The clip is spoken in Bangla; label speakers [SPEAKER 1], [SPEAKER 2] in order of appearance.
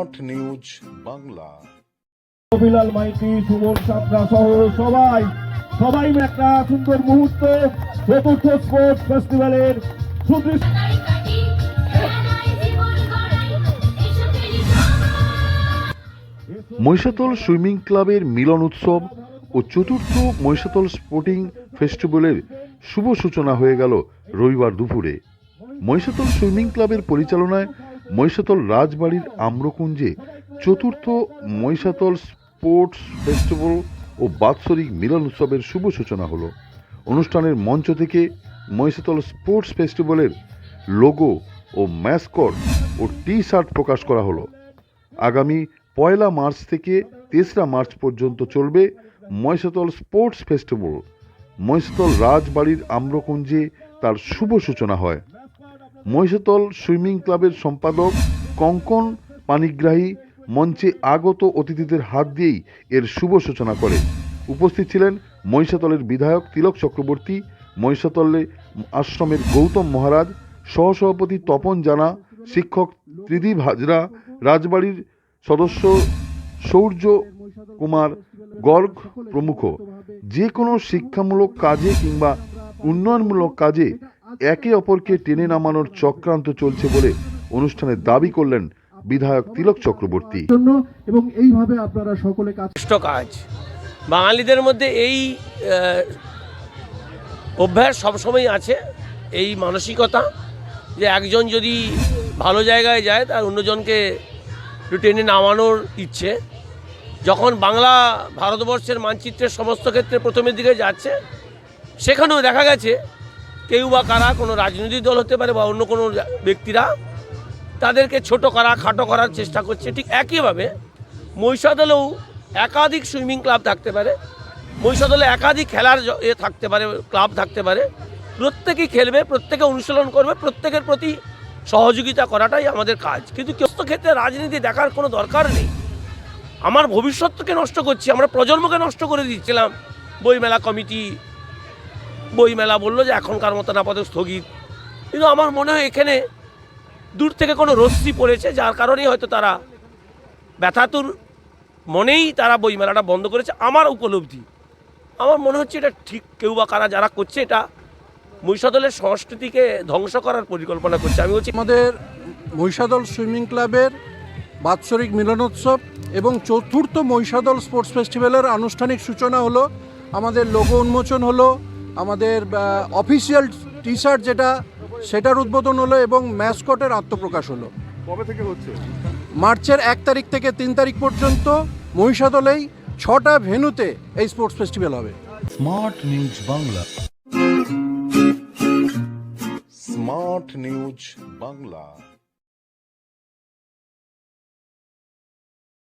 [SPEAKER 1] স্মার্ট নিউজ বাংলা
[SPEAKER 2] বিলাল মাইতি সুমন সাতরা সহ সবাই সবাই একটা সুন্দর মুহূর্ত চতুর্থ স্পোর্টস ফেস্টিভ্যালের সুদৃশ্য
[SPEAKER 3] মহিষাতল সুইমিং ক্লাবের মিলন উৎসব ও চতুর্থ মহিষাতল স্পোর্টিং ফেস্টিভ্যালের শুভ সূচনা হয়ে গেল রবিবার দুপুরে। মহিষাতল সুইমিং ক্লাবের পরিচালনায় মহিষাতল রাজবাড়ির আম্রকুঞ্জে চতুর্থ মহিষাতল স্পোর্টস ফেস্টিভ্যাল ও বাৎসরিক মিলন উৎসবের শুভ সূচনা হলো। অনুষ্ঠানের মঞ্চ থেকে মহিষাতল স্পোর্টস ফেস্টিভ্যালের লোগো ও ম্যাসকট ও টি শার্ট প্রকাশ করা হলো। আগামী পয়লা মার্চ থেকে তেসরা মার্চ পর্যন্ত চলবে মহিষাতল স্পোর্টস ফেস্টিভ্যাল। মহিষাতল রাজবাড়ির আম্রকুঞ্জে তার শুভ সূচনা হয়। মহিষাতল সুইমিং ক্লাবের সম্পাদক কঙ্কন পানিগ্রাহী মঞ্চে আগত অতিথিদের হাত দিয়েই এর শুভ সূচনা করে। উপস্থিত ছিলেন মহিষাতলের বিধায়ক তিলক চক্রবর্তী, মহিষাতলে আশ্রমের গৌতম মহারাজ, সহসভাপতি তপন জানা, শিক্ষক ত্রিদীপ হাজরা, রাজবাড়ির সদস্য সৌর্য কুমার গর্গ প্রমুখ। যে কোনো শিক্ষামূলক কাজে কিংবা উন্নয়নমূলক কাজে একে অপরকে টেনে নামানোর চক্রান্ত চলছে বলে অনুষ্ঠানে দাবি করলেন বিধায়ক তিলক চক্রবর্তী।
[SPEAKER 4] এবং এইভাবে আপনারা সকলে কাজ
[SPEAKER 5] বাঙালিদের মধ্যে এই অভ্যাস সবসময় আছে এই মানসিকতা যে একজন যদি ভালো জায়গায় যায় তার অন্যজনকে একটু টেনে নামানোর ইচ্ছে। যখন বাংলা ভারতবর্ষের মানচিত্রের সমস্ত ক্ষেত্রে প্রথমের দিকে যাচ্ছে সেখানেও দেখা গেছে কেউ বা কারা কোনো রাজনৈতিক দল হতে পারে বা অন্য কোনো ব্যক্তিরা তাদেরকে ছোট করা, খাটো করার চেষ্টা করছে। ঠিক একইভাবে মহিষাদলেও একাধিক সুইমিং ক্লাব থাকতে পারে। মহিষাদলে একাধিক খেলার এ থাকতে পারে, ক্লাব থাকতে পারে। প্রত্যেকেই খেলবে, প্রত্যেকে অনুশীলন করবে, প্রত্যেকের প্রতি সহযোগিতা করাটাই আমাদের কাজ। কিন্তু কেউ ক্ষেত্রে রাজনীতি দেখার কোনো দরকার নেই। আমার ভবিষ্যৎকে নষ্ট করছি, আমরা প্রজন্মকে নষ্ট করে দিচ্ছিলাম। বইমেলা কমিটি বইমেলা বলল যে এখনকার মতন আপাতত স্থগিত। কিন্তু আমার মনে হয় এখানে দূর থেকে কোনো রশ্মি পড়েছে, যার কারণেই হয়তো তারা ব্যথাতুর মনেই তারা বইমেলাটা বন্ধ করেছে আমার উপলব্ধি। আমার মনে হচ্ছে এটা ঠিক কেউ বা কারা যারা করছে এটা মহিষাদলের সংস্কৃতিকে ধ্বংস করার পরিকল্পনা করছে। আমি বলছি
[SPEAKER 4] আমাদের মহিষাদল সুইমিং ক্লাবের বাৎসরিক মিলনোৎসব এবং চতুর্থ মহিষাদল স্পোর্টস ফেস্টিভ্যালের আনুষ্ঠানিক সূচনা হলো, আমাদের লোগো উন্মোচন হলো আমাদের অফিসিয়াল টি শার্ট যেটা সেটার উদ্বোধন হলো এবং ম্যাসকটের আত্মপ্রকাশ হলো।
[SPEAKER 3] কবে থেকে হচ্ছে?
[SPEAKER 4] মার্চের এক তারিখ থেকে তিন তারিখ পর্যন্ত মহিষাদলেই ছটা ভেন্যুতে এই স্পোর্টস ফেস্টিভ্যাল হবে।
[SPEAKER 1] Smart news Bangla smart news Bangla